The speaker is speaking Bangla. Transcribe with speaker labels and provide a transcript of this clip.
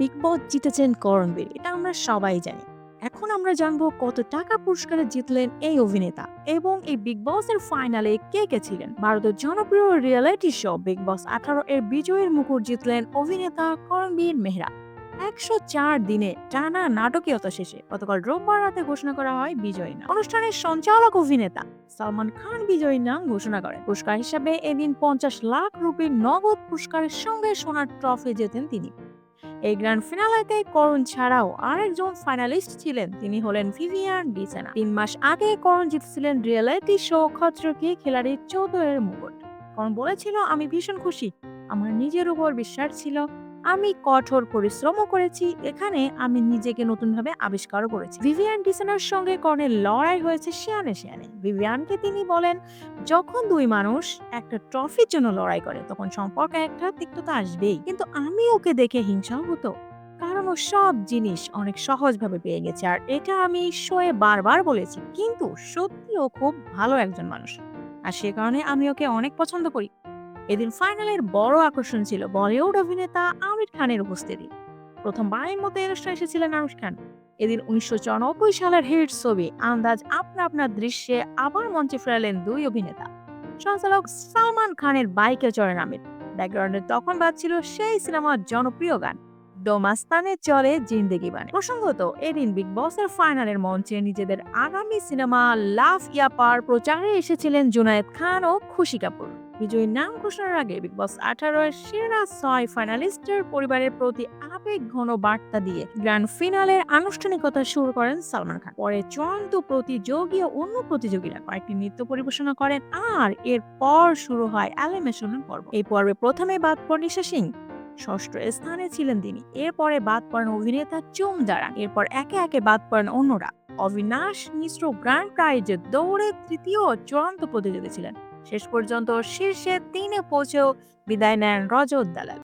Speaker 1: বিগ বস জিতেছেন করণবীর এটা আমরা সবাই জানি। এখন আমরা জানব কত টাকা পুরস্কারে জিতলেন এই অভিনেতা এবং এই বিগ বস এর ফাইনালে কে কে ছিলেন? ভারতের জনপ্রিয় রিয়েলিটি শো বিগ বস আঠারো এর বিজয়ের মুকুট জিতলেন অভিনেতা করণবীর মেহরা। একশো চার দিনে টানা নাটকীয়তা শেষে গতকাল রোববার রাতে ঘোষণা করা হয় বিজয়ী নাম। অনুষ্ঠানের সঞ্চালক অভিনেতা সালমান খান বিজয়ী নাম ঘোষণা করেন। পুরস্কার হিসাবে এদিন পঞ্চাশ লাখ রুপির নগদ পুরস্কারের সঙ্গে সোনার ট্রফি জেতেন তিনি। এই গ্র্যান্ড ফিনালেতে করণ ছাড়াও আরেকজন ফাইনালিস্ট ছিলেন। তিনি হলেন ভিভিয়ান ডিসেনা তিন মাস আগে করণ জিতেছিলেন রিয়েলিটি শো খত্রকে খেলাড়ি চৌধুরীর মুকুট। করণ বলেছিল, আমি ভীষণ খুশি। আমার নিজের উপর বিশ্বাস ছিল। আমি কঠোর পরিশ্রমও করেছি, এখানে আমি নিজেকে নতুনভাবে আবিষ্কারও করেছি। ভিভিয়ান ডিসেনার সঙ্গে কর্ণের লড়াই হয়েছে শিয়ানে শিয়ানে। ভিভিয়ানকে তিনি বলেন, যখন দুই মানুষ একটা ট্রফির জন্য লড়াই করে, তখন সম্পর্কে একটা তিক্ততা আসবেই। কিন্তু আমি ওকে দেখে হিংসাও হতো কারণ ও সব জিনিস অনেক সহজভাবে পেয়ে গেছে, আর এটা আমি শোয়ে বারবার বলেছি। কিন্তু সত্যি ও খুব ভালো একজন মানুষ। আর সে কারণে আমি ওকে অনেক পছন্দ করি। এদিন ফাইনালের বড় আকর্ষণ ছিল বলিউড অভিনেতা আমির খানের উপস্থিতি। প্রথমবারের মতো অনুষ্ঠানে এসেছিলেন আমির খান। এদিন উনিশশো চুরানব্বই সালের হিট ছবি আন্দাজ আপনা আপনার দৃশ্যে আবার মঞ্চে ফেরালেন দুই অভিনেতা। সঞ্চালক সালমান খানের বাইকে চড়েন আমির। ব্যাকগ্রাউন্ডে তখন বাজছিল সেই সিনেমার জনপ্রিয় গান ডোমাস্তানে চলে জিন্দেগি বানে প্রসঙ্গত, এদিন বিগ বসের ফাইনালের মঞ্চে নিজেদের আগামী সিনেমা লাভ ইয়াপার প্রচারে এসেছিলেন জুনায়েদ খান ও খুশি কাপুর। বিজয়ীর নাম ঘোষণার আগে বিগ বস আঠারো এর সেরা ছয় ফাইনালিস্টের পরিবারের প্রতি আবেগ ঘন বার্তা দিয়ে গ্র্যান্ড ফিনালের আনুষ্ঠানিকতা শুরু করেন সালমান খান। পরে চূড়ান্ত প্রতিযোগী ও অন্য প্রতিযোগীরা কয়েকটি নৃত্য পরিবেশনা করেন আর এরপর শুরু হয় অ্যালিমেশনের পর্ব। এই পর্বে প্রথমে বাদ পড়েন নিশা সিং, ষষ্ঠ স্থানে ছিলেন তিনি। এরপরে বাদ পড়েন অভিনেতা চুম দাঁড়ান এরপর একে একে বাদ পড়েন অন্যরা। অবিনাশ মিশ্র গ্র্যান্ড প্রাইজে দৌড়ে তৃতীয় চূড়ান্ত প্রতিযোগী ছিলেন। শেষ পর্যন্ত শীর্ষে তিনে পৌঁছেও বিদায় নেন রজত দালাল।